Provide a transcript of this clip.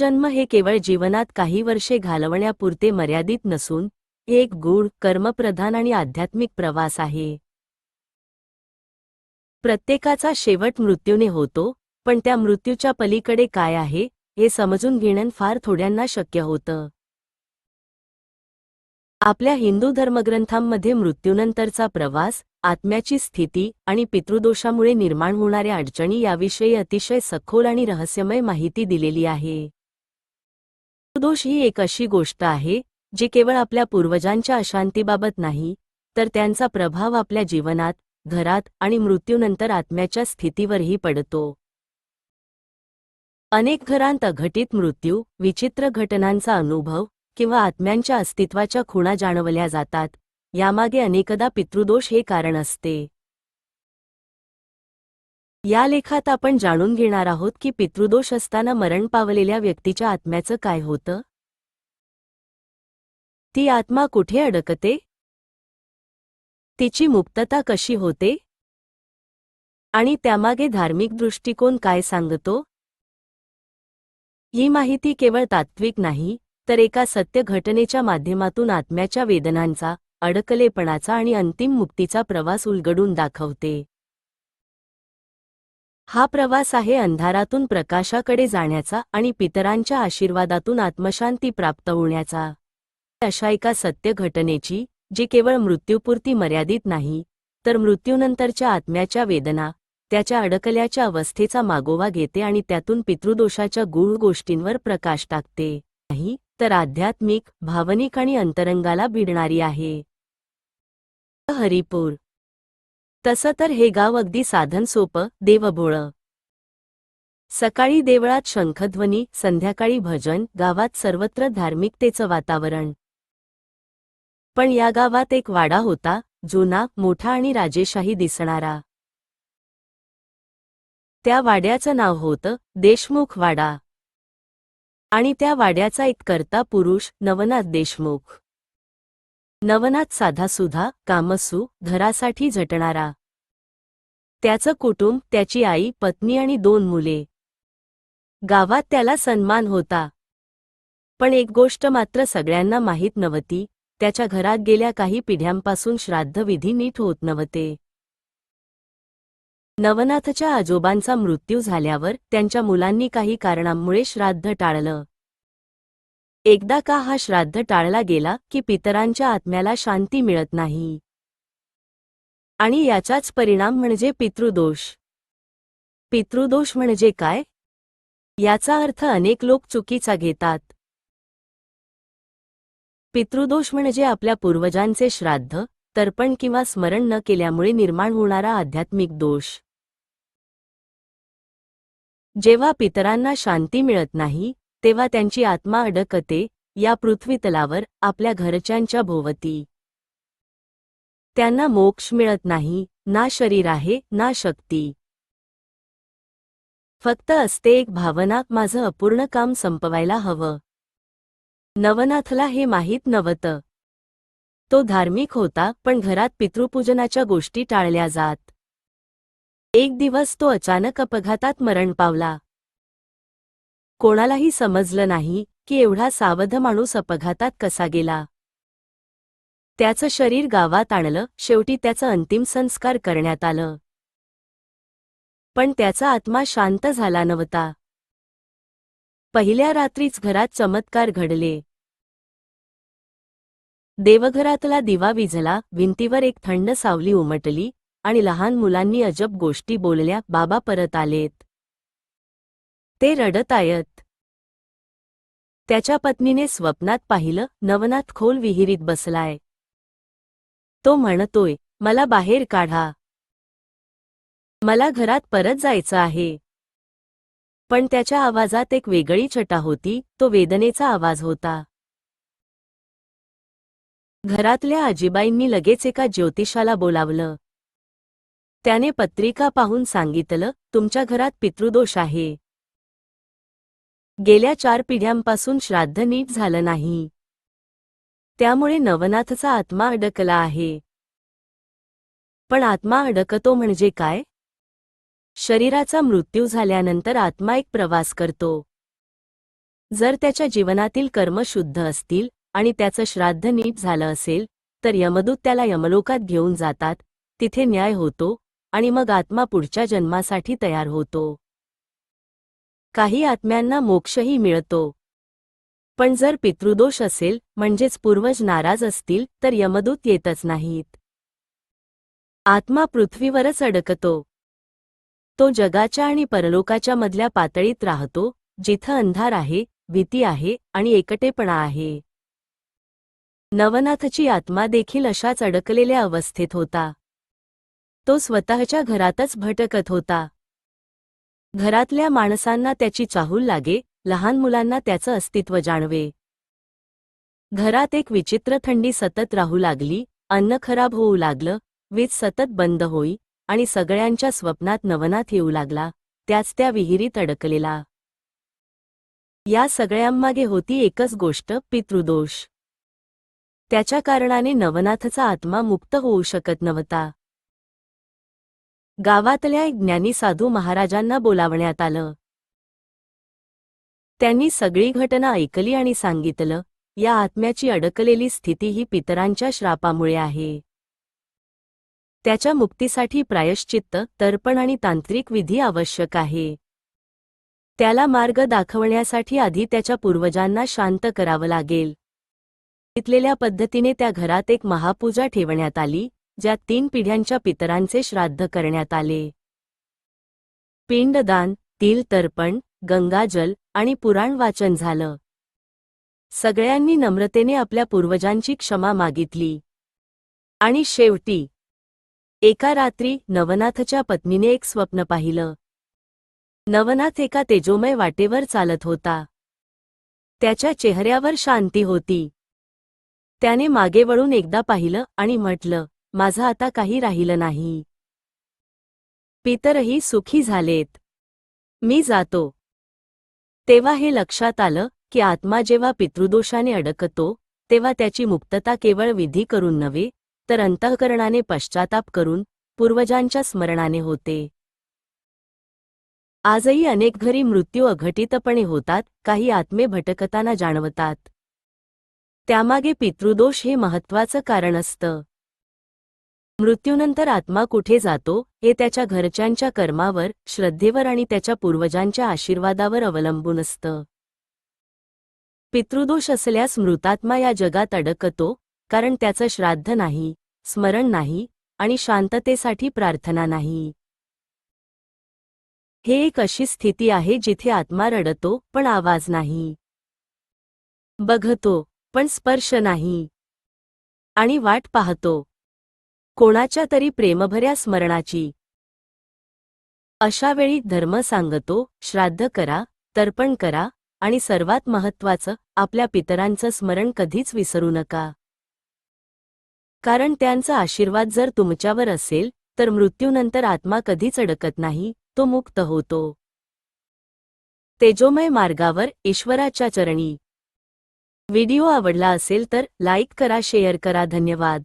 जन्म हे केवळ जीवनात काही वर्षे घालवण्यापुरते मर्यादित नसून एक गूढ कर्मप्रधान आणि आध्यात्मिक प्रवास आहे. प्रत्येकाचा शेवट मृत्यूने होतो पण त्या मृत्यूच्या पलीकडे काय आहे हे समजून घेणं फार थोड्यांना शक्य होतं. आपल्या हिंदू धर्मग्रंथांमध्ये मृत्यूनंतरचा प्रवास आत्म्याची स्थिती आणि पितृदोषामुळे निर्माण होणाऱ्या अडचणी याविषयी अतिशय सखोल आणि रहस्यमय माहिती दिलेली आहे. दोष ही एक अशी गोष्ट आहे जी केवळ आपल्या पूर्वजांच्या अशांतीबाबत नाही तर त्यांचा प्रभाव आपल्या जीवनात घरात आणि मृत्यूनंतर आत्म्याच्या स्थितीवरही पडतो. अनेक घरांत अघटित मृत्यू विचित्र घटनांचा अनुभव किंवा आत्म्यांच्या अस्तित्वाच्या खुणा जाणवल्या जातात यामागे अनेकदा पितृदोष हे कारण असते. या लेखात आपण जाणून घेणार आहोत की पितृदोष असताना मरण पावलेल्या व्यक्तीच्या आत्म्याचं काय होतं? ती आत्मा कुठे अडकते? तिची मुक्तता कशी होते? आणि त्यामागे धार्मिक दृष्टिकोन काय सांगतो? ही माहिती केवळ तात्विक नाही तर एका सत्य घटनेच्या माध्यमातून आत्म्याच्या वेदनांचा अडकलेपणाचा आणि अंतिम मुक्तीचा प्रवास उलगडून दाखवते. हा प्रवास आहे अंधारातून प्रकाशाकडे जाण्याचा आणि पितरांच्या आशीर्वादातून आत्मशांती प्राप्त होण्याचा. अशा एका सत्य घटनेची जी केवळ मृत्यूपुरती मर्यादित नाही तर मृत्यूनंतरच्या आत्म्याच्या वेदना त्याच्या अडकल्याच्या अवस्थेचा मागोवा घेते आणि त्यातून पितृदोषाच्या गूढ गोष्टींवर प्रकाश टाकते. नाही तर आध्यात्मिक भावनिक आणि अंतरंगाला भिडणारी आहे. हरिपूर तसं तर हे गाव अगदी साधन सोपं देवभोळं. सकाळी देवळात शंखध्वनी संध्याकाळी भजन गावात सर्वत्र धार्मिकतेचं वातावरण. पण या गावात एक वाडा होता जुना मोठा आणि राजेशाही दिसणारा. त्या वाड्याचं नाव होतं देशमुख वाडा. आणि त्या वाड्याचा एक करता पुरुष नवनाथ देशमुख. नवनाथ साधासुधा कामसू घरासाठी झटणारा. त्याचं कुटुंब त्याची आई पत्नी आणि दोन मुले. गावात त्याला सन्मान होता. पण एक गोष्ट मात्र सगळ्यांना माहीत नव्हती त्याच्या घरात गेल्या काही पिढ्यांपासून श्राद्धविधी नीट होत नव्हते. नवनाथच्या आजोबांचा मृत्यू झाल्यावर त्यांच्या मुलांनी काही कारणांमुळे श्राद्ध टाळलं. एकदा का हा श्राद्ध टाळला गेला की पितरांच्या आत्म्याला शांती मिळत नाही? आणि याचाच परिणाम म्हणजे पितृदोष. पितृदोष म्हणजे काय? याचा अर्थ अनेक लोक चुकीचा घेतात. पितृदोष म्हणजे आपल्या पूर्वजांचे श्राद्ध तर्पण किंवा स्मरण न केल्यामुळे निर्माण होणारा आध्यात्मिक दोष. जेव्हा पितरांना शांती मिळत नाही तेव्हा त्यांची आत्मा अडकते या पृथ्वीतलावर आपल्या घरच्यांच्या भोवती. त्यांना मोक्ष मिळत नाही ना शरीर आहे ना शक्ती. फक्त असते एक भावना माझं अपूर्ण काम संपवायला हवं. नवनाथला हे माहीत नव्हतं. तो धार्मिक होता पण घरात पितृपूजनाच्या गोष्टी टाळल्या जात. एक दिवस तो अचानक अपघातात मरण पावला. कोणालाही समजलं नाही की एवढा सावध माणूस अपघातात कसा गेला. त्याचं शरीर गावात आणलं शेवटी त्याचं अंतिम संस्कार करण्यात आलं. पण त्याचा आत्मा शांत झाला नव्हता. पहिल्या रात्रीच घरात चमत्कार घडले. देवघरातला दिवा विझला भिंतीवर एक थंड सावली उमटली आणि लहान मुलांनी अजब गोष्टी बोलल्या बाबा परत आलेत. ते रडत आहेत. त्याच्या पत्नीने स्वप्नात पाहिलं नवनाथ खोल विहिरीत बसलाय. तो म्हणतोय मला बाहेर काढा. मला घरात परत जायचं आहे. पण त्याच्या आवाजात एक वेगळी छटा होती तो वेदनेचा आवाज होता. घरातल्या आजीबाईंनी लगेच एका ज्योतिषाला बोलावलं. त्याने पत्रिका पाहून सांगितलं तुमच्या घरात पितृदोष आहे. गेल्या चार पिढ्यांपासून श्राद्ध नीट झालं नाही. त्यामुळे नवनाथचा आत्मा अडकला आहे. पण आत्मा अडकतो म्हणजे काय? शरीराचा मृत्यू झाल्यानंतर आत्मा एक प्रवास करतो. जर त्याच्या जीवनातील कर्म शुद्ध असतील आणि त्याचं श्राद्ध नीट झालं असेल तर यमदूत त्याला यमलोकात घेऊन जातात तिथे न्याय होतो आणि मग आत्मा पुढच्या जन्मासाठी तयार होतो. काही आत्म्यांना मोक्षही मिळतो. पण जर पितृदोष असेल म्हणजेच पूर्वज नाराज असतील तर यमदूत येतच नाहीत. आत्मा पृथ्वीवरच अडकतो. तो जगाच्या आणि परलोकाच्या मधल्या पातळीत राहतो जिथं अंधार आहे भीती आहे आणि एकटेपणा आहे. नवनाथची आत्मा देखील अशाच अडकलेल्या अवस्थेत होता. तो स्वतःच्या घरातच भटकत होता. घरातल्या माणसांना त्याची चाहूल लागे लहान मुलांना त्याचं अस्तित्व जाणवे. घरात एक विचित्र थंडी सतत राहू लागली अन्न खराब होऊ लागलं वीज सतत बंद होई आणि सगळ्यांच्या स्वप्नात नवनाथ येऊ लागला त्याच त्या विहिरीत अडकलेला. या सगळ्यांमागे होती एकच गोष्ट पितृदोष. त्याच्या कारणाने नवनाथचा आत्मा मुक्त होऊ शकत नव्हता. गावातल्या एक ज्ञानी साधू महाराजांना बोलावण्यात आलं. त्यांनी सगळी घटना ऐकली आणि सांगितलं या आत्म्याची अडकलेली स्थिती ही पितरांच्या श्रापामुळे आहे. त्याच्या मुक्तीसाठी प्रायश्चित्त तर्पण आणि तांत्रिक विधी आवश्यक आहे. त्याला मार्ग दाखवण्यासाठी आधी त्याच्या पूर्वजांना शांत करावं लागेल. घेतलेल्या पद्धतीने त्या घरात एक महापूजा ठेवण्यात आली ज्यात तीन पिढ्यांच्या पितरांचे श्राद्ध करण्यात आले. पिंडदान तिल तर्पण गंगाजल आणि पुराण वाचन झालं. सगळ्यांनी नम्रतेने आपल्या पूर्वजांची क्षमा मागितली. आणि शेवटी एका रात्री नवनाथच्या पत्नीने एक स्वप्न पाहिलं. नवनाथ एका तेजोमय वाटेवर चालत होता. त्याच्या चेहऱ्यावर शांती होती. त्याने मागे वळून एकदा पाहिलं आणि म्हटलं माझं आता काही राहिलं नाही. पितरही सुखी झालेत. मी जातो. तेव्हा हे लक्षात आलं की आत्मा जेव्हा पितृदोषाने अडकतो तेव्हा त्याची मुक्तता केवळ विधी करून नव्हे तर अंतःकरणाने पश्चाताप करून पूर्वजांच्या स्मरणाने होते. आजही अनेक घरी मृत्यू अघटितपणे होतात काही आत्मे भटकताना जाणवतात. त्यामागे पितृदोष हे महत्वाचं कारण असतं. मृत्यूनंतर आत्मा कुठे जातो हे त्याच्या घरच्यांच्या कर्मावर श्रद्धेवर आणि त्याच्या पूर्वजांच्या आशीर्वादावर अवलंबून असतं. पितृदोष असल्यास मृतात्मा या जगात अडकतो कारण त्याचं श्राद्ध नाही स्मरण नाही आणि शांततेसाठी प्रार्थना नाही. हे एक अशी स्थिती आहे जिथे आत्मा रडतो पण आवाज नाही. बघतो पण स्पर्श नाही. आणि वाट पाहतो कोणाच्या तरी प्रेमभऱ्या स्मरणाची. अशा वेळी धर्म सांगतो श्राद्ध करा तर्पण करा आणि सर्वात महत्वाचं आपल्या पितरांचं स्मरण कधीच विसरू नका. कारण त्यांचा आशीर्वाद जर तुमच्यावर असेल तर मृत्यूनंतर आत्मा कधीच अडकत नाही तो मुक्त होतो. तेजोमय मार्गावर ईश्वराच्या चरणी. व्हिडिओ आवडला असेल तर लाईक करा शेअर करा धन्यवाद.